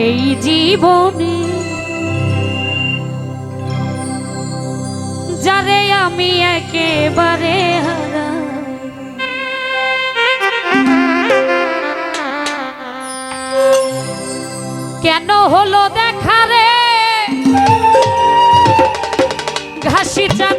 এই জীবনে যারে আমি একেবারে কেন হলো দেখা রে? ঘাসি চান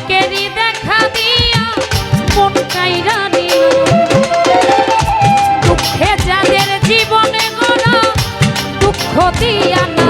খতিয়ান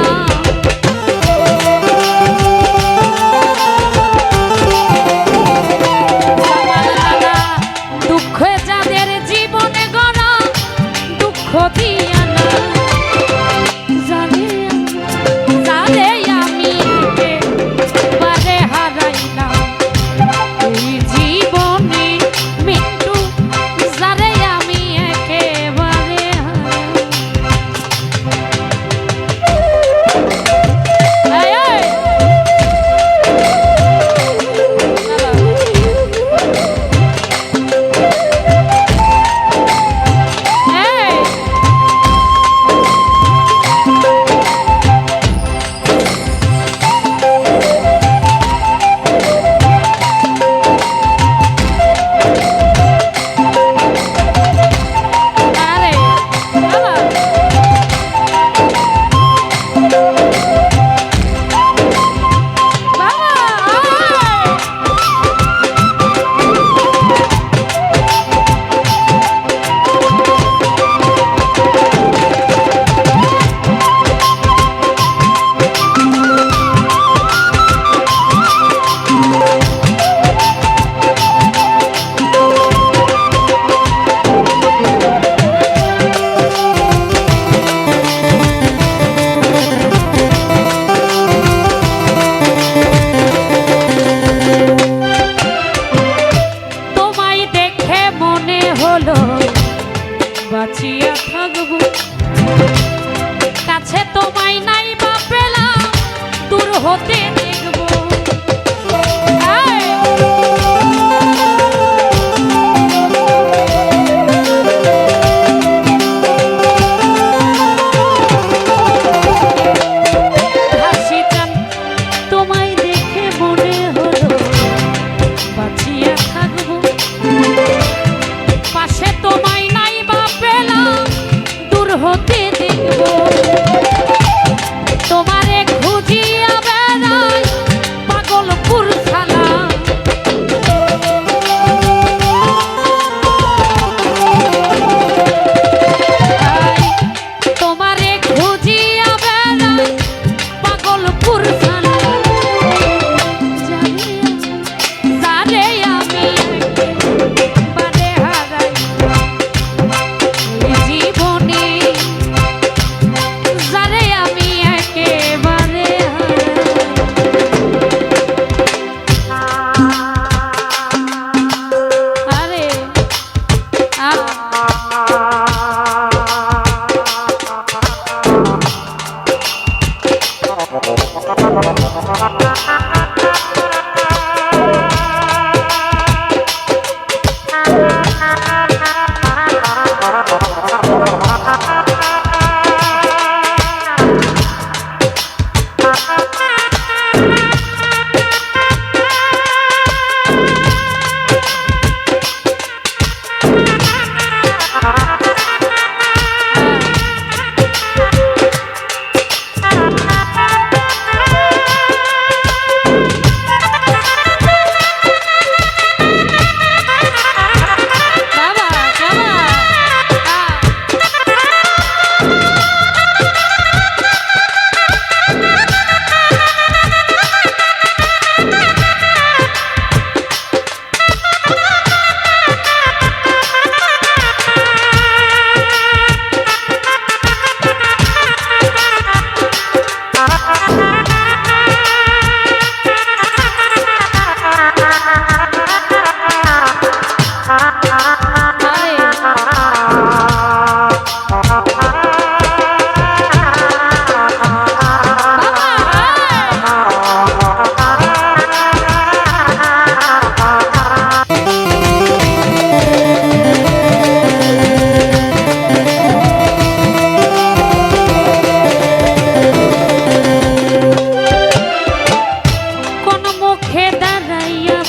বাঁচিয়া থাকব। কাছে তোমায় নাই বা পেলাম দূর হতে দেখব। Oh,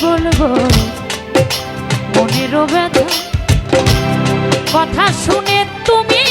বলব মনেরও ব্যথা। কথা শুনে তুমি